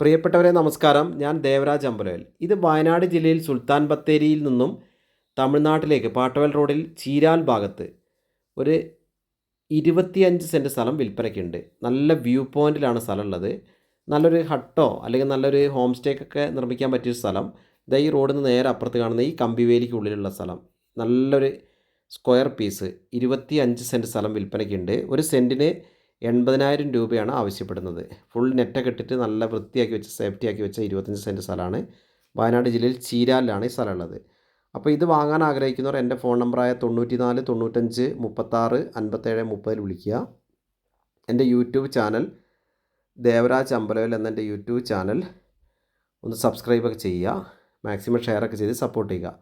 പ്രിയപ്പെട്ടവരെ നമസ്കാരം. ഞാൻ ദേവരാജ് അമ്പലവൽ ഇത് വയനാട് ജില്ലയിൽ സുൽത്താൻ ബത്തേരിയിൽ നിന്നും തമിഴ്നാട്ടിലേക്ക് പാട്ടവൽ റോഡിൽ ചീരാൽ ഭാഗത്ത് ഒരു ഇരുപത്തിയഞ്ച് സെന്റ് സ്ഥലം വിൽപ്പനയ്ക്കുണ്ട്. നല്ല വ്യൂ പോയിന്റിലാണ് സ്ഥലം ഉള്ളത് നല്ലൊരു ഹട്ടോ അല്ലെങ്കിൽ നല്ലൊരു ഹോം സ്റ്റേക്കൊക്കെ നിർമ്മിക്കാൻ പറ്റിയ സ്ഥലം. ഇതാ ഈ റോഡിൽ നിന്ന് നേരെ അപ്പുറത്ത് കാണുന്ന ഈ കമ്പിവേലിക്കുള്ളിലുള്ള സ്ഥലം. നല്ലൊരു സ്ക്വയർ പീസ് ഇരുപത്തി അഞ്ച് സെന്റ് സ്ഥലം വിൽപ്പനയ്ക്കുണ്ട്. ഒരു സെന്റിന് എൺപതിനായിരം രൂപയാണ് ആവശ്യപ്പെടുന്നത്. ഫുൾ നെറ്റൊക്കെ ഇട്ടിട്ട് നല്ല വൃത്തിയാക്കി വെച്ച് സേഫ്റ്റി ആക്കി വെച്ച ഇരുപത്തഞ്ച് സെന്റ് സ്ഥലമാണ്. വയനാട് ജില്ലയിൽ ചീരാലിലാണ് ഈ സ്ഥലം ഉള്ളത് അപ്പോൾ ഇത് വാങ്ങാൻ ആഗ്രഹിക്കുന്നവർ എന്റെ ഫോൺ നമ്പറായ തൊണ്ണൂറ്റി നാല് തൊണ്ണൂറ്റഞ്ച് മുപ്പത്താറ് അൻപത്തേഴ് മുപ്പതിൽ വിളിക്കുക. എന്റെ യൂട്യൂബ് ചാനൽ ദേവരാജ് അമ്പലവൽ എന്ന എന്റെ യൂട്യൂബ് ചാനൽ ഒന്ന് സബ്സ്ക്രൈബൊക്കെ ചെയ്യുക. മാക്സിമം ഷെയർ ഒക്കെ ചെയ്ത് സപ്പോർട്ട് ചെയ്യുക.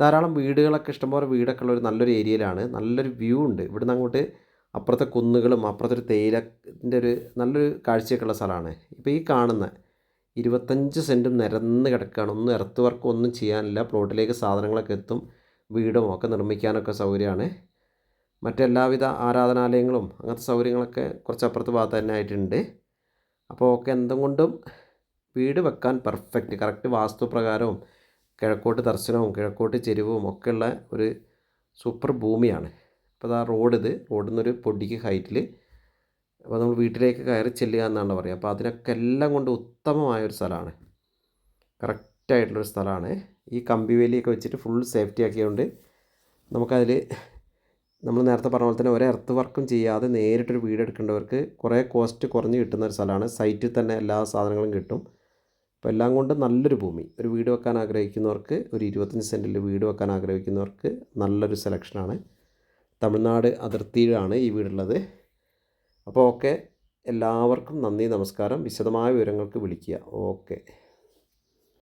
ധാരാളം വീടുകളൊക്കെ ഇഷ്ടംപോലെ വീടൊക്കെ ഉള്ള ഒരു നല്ലൊരു ഏരിയയിലാണ്. നല്ലൊരു വ്യൂ ഉണ്ട്. ഇവിടുന്ന് അങ്ങോട്ട് അപ്പുറത്തെ കുന്നുകളും അപ്പുറത്തെ ഒരു തേയിലന്റെ ഒരു നല്ലൊരു കാഴ്ചയൊക്കെ ഉള്ള സ്ഥലമാണ്. ഇപ്പോൾ ഈ കാണുന്ന ഇരുപത്തഞ്ച് സെന്റും നിരന്ന് കിടക്കുകയാണ്. ഒന്നും എർത്ത് വർക്ക് ഒന്നും ചെയ്യാനില്ല. പ്ലോട്ടിലേക്ക് സാധനങ്ങളൊക്കെ എത്തും. വീടും ഒക്കെ നിർമ്മിക്കാനൊക്കെ സൗകര്യമാണ്. മറ്റെല്ലാവിധ ആരാധനാലയങ്ങളും അങ്ങനത്തെ സൗകര്യങ്ങളൊക്കെ കുറച്ച് അപ്പുറത്ത് ഭാഗത്ത് തന്നെ ആയിട്ടുണ്ട്. അപ്പോൾ ഒക്കെ എന്തും കൊണ്ടും വീട് വെക്കാൻ പെർഫെക്റ്റ് കറക്റ്റ് വാസ്തുപ്രകാരവും കിഴക്കോട്ട് ദർശനവും കിഴക്കോട്ട് ചെരുവും ഒക്കെയുള്ള ഒരു സൂപ്പർ ഭൂമിയാണ്. അപ്പോൾ അതാ റോഡ് ഇത് റോഡിൽ നിന്നൊരു പൊടിക്ക് ഹൈറ്റിൽ അപ്പോൾ നമ്മൾ വീട്ടിലേക്ക് കയറി ചെല്ലുക എന്നാണ് പറയുക. അപ്പോൾ അതിനൊക്കെ എല്ലാം കൊണ്ട് ഉത്തമമായ ഒരു സ്ഥലമാണ്. കറക്റ്റായിട്ടുള്ളൊരു സ്ഥലമാണ്. ഈ കമ്പി വേലിയൊക്കെ വെച്ചിട്ട് ഫുൾ സേഫ്റ്റി ആക്കിയതുകൊണ്ട് നമുക്കതിൽ നമ്മൾ നേരത്തെ പറഞ്ഞ പോലെ തന്നെ ഒരേ എർത്ത് വർക്കും ചെയ്യാതെ നേരിട്ടൊരു വീട് എടുക്കേണ്ടവർക്ക് കുറേ കോസ്റ്റ് കുറഞ്ഞ് കിട്ടുന്ന ഒരു സ്ഥലമാണ്. സൈറ്റിൽ തന്നെ എല്ലാ സാധനങ്ങളും കിട്ടും. അപ്പോൾ എല്ലാം കൊണ്ട് നല്ലൊരു ഭൂമി. ഒരു വീട് വെക്കാൻ ആഗ്രഹിക്കുന്നവർക്ക് ഒരു ഇരുപത്തഞ്ച് സെന്റിൽ വീട് വെക്കാൻ ആഗ്രഹിക്കുന്നവർക്ക് നല്ലൊരു സെലക്ഷനാണ് തമിഴ്നാട് അതിർത്തിയിലാണ് ഈ വീടുള്ളത്. അപ്പോൾ ഓക്കെ. എല്ലാവർക്കും നന്ദി നമസ്കാരം. വിശദമായ വിവരങ്ങൾക്ക് വിളിക്കുക. ഓക്കെ.